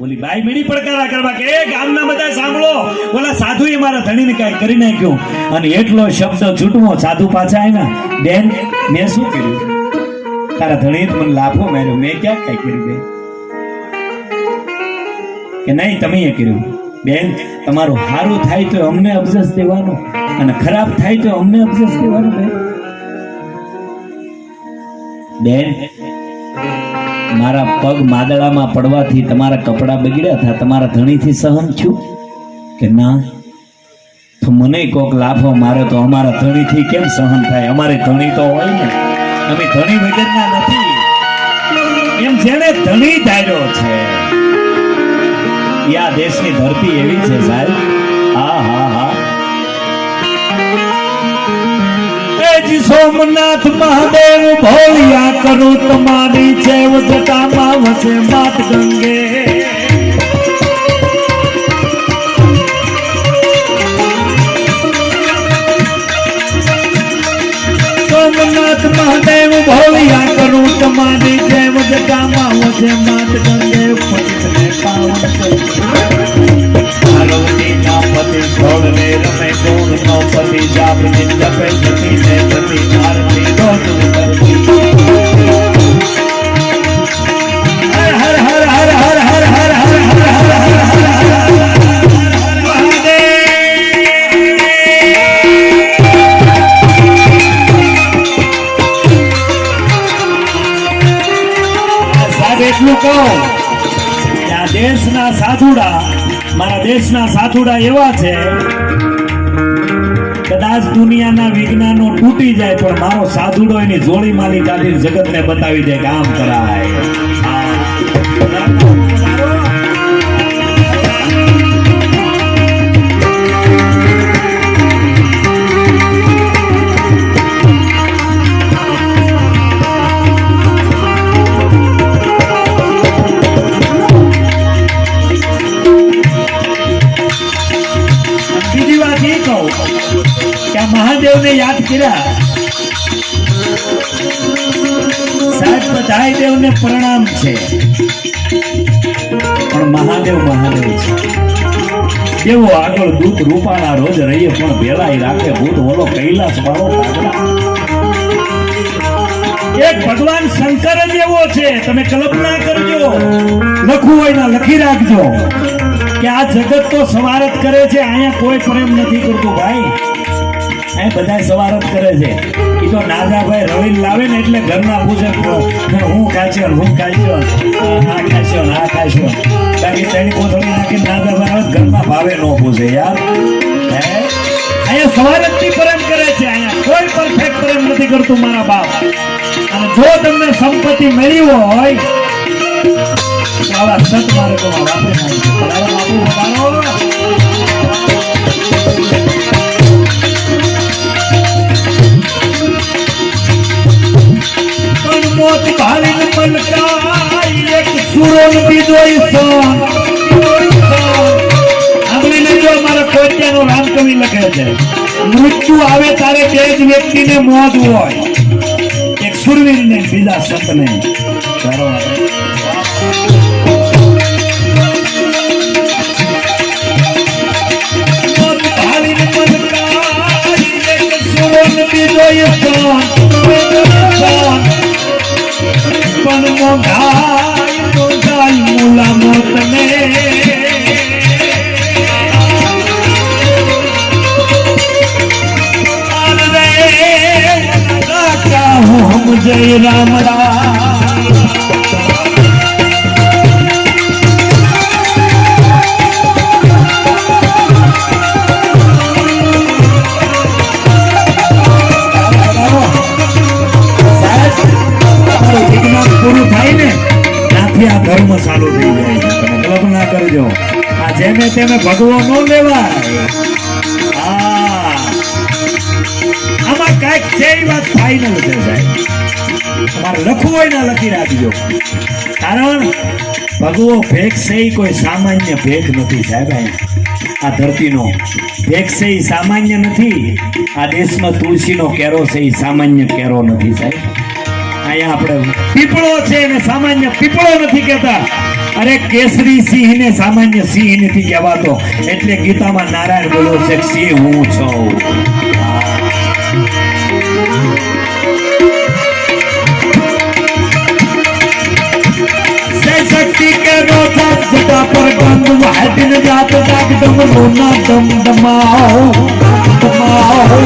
ઓલી બાઈ મીડી પડકારા કરવા કે, એ ગામના બધા સાંભળો. ઓલા સાધુએ મારા ધણીને કાંઈ કરી નાખ્યું. અને એટલો શબ્દ છૂટવો સાધુ પાછા આવ્યા બેન, મેં શું કર્યું? તારા ધણીએ મને લાફો માર્યો. મેં ક્યાં કાંઈ કર્યું, બેન? કે નહીં, તમે એ કર્યું. બેન, તમારું સારું થાય તો અમને અબજસ દેવાનો. અને ખરાબ થાય તો અમને અબજસ દેવાનો, બેન. બેન મારા પગ માદળામાં પડવાથી તમારા કપડાં બગડ્યા હતા. તમારા ધણીથી સહન છું કે ના? તો મને કોક લાફો મારે તો અમારા ધણીથી કેમ સહન થાય? અમારે ધણી તો હોય ને. અમે ધણી વગરના નથી. એમ જેને ધણી ધાર્યો છે. યા દેશની ધરતી એવી છે સાહેબ. હા હા હા. જી સોમનાથ મહાદેવ ભોળિયા કરું તમારી જેવ જટામાં વસે માત ગંગે. સોમનાથ મહાદેવ ભોળિયા કરું તમારી જેવ જટામાં વસે માત ગંગે. પાવન કરું પાર્વતીના પતિ છોડવે રમે ગુણ નો પતિ જાપની જપે સતી ને પતિ આરતી રોજ કરતી હર હર હર હર હર હર હર હર હર હર હર સાહેબ એટલું કહું કે આ દેશના સાધુડા મારા દેશના સાથુડા એવા છે, કદાચ દુનિયાના વિજ્ઞાનો તૂટી જાય, પણ મારો સાધુડો એની જોડી માલી કાઢી જગતને બતાવી દે કે આમ કરાય. મહાદેવને યાદ કર્યા. સાહેબ બધાય દેવને પ્રણામ છે. પણ મહાદેવ મહાદેવ છે. જેવો આગળ દૂત રૂપાના રોજ રહીએ, પણ ભેલાઈ રાખે ભૂત ઓલો કૈલાસ વાળો એક ભગવાન શંકર જ એવો છે, તમે કલ્પના કરજો. લખવું હોય ને, લખી રાખજો. કે આ જગત તો સવારત કરે છે, અહીંયા કોઈ પ્રેમ નથી કરતું, ભાઈ. અહીં બધા સવારત કરે છે. એ તો નાદાભાઈ રવિ લાવે ને એટલે ઘરના પૂછે હું ખાચ્યો ને હું ખાચ્યો આ ને આ ખાશ્યો બાકી તેની કોથળી નાખી નાદાભાઈ આવે ઘરના ભાવે ન પૂછે યાર. હે? અહીંયા સવારતથી પ્રેમ કરે છે અહીંયા. કોઈ પરફેક્ટ પ્રેમ નથી કરતું મારા બાપ. અને જો તમને સંપત્તિ મળી હોય આવા સત માર્ગોમાં વાપરી નાખજો બરાબર બાપુ પોત ભાવીન પલકાઈ એક સુરોન બીજો ઈસોન આંગળીને જો અમારા કોટિયાનો છે, મૃત્યુ આવે તારે બે જ વ્યક્તિને મોજ હોય. એક સુરવીર સુરવીરને બીજા સંતને. ચાલો વિજ્ઞાન પૂરું થાય ને ત્યાંથી આ ધર્મ ચાલુ થઈ જાય તમે આ જેને તેને ભગવો ન લેવાય હા કાંઈક છે એ વાત ફાઈનલ છે સાહેબ તમારે લખવું હોય ને લખી રાખજો. કારણ ભગવો ભેગ છે કોઈ સામાન્ય ભેગ નથી સાહેબ આ. ધરતીનો ભેગ છે એ સામાન્ય નથી. આ દેશમાં તુલસીનો કેરો છે એ સામાન્ય કેરો નથી સાહેબ. અહીંયા આપણે પીપળો છે એને સામાન્ય પીપળો નથી કહેતા. અરે કેસરી સિંહ ને સામાન્ય સિંહ નથી કહેવાતો. એટલે ગીતામાં નારાયણ બોલો છે સિંહ હું છું. ટીકેડો જગા પર ગંગ વાહદિન જાત જાગ ડમ લોના ડમ ડમાઓ ડમાઓ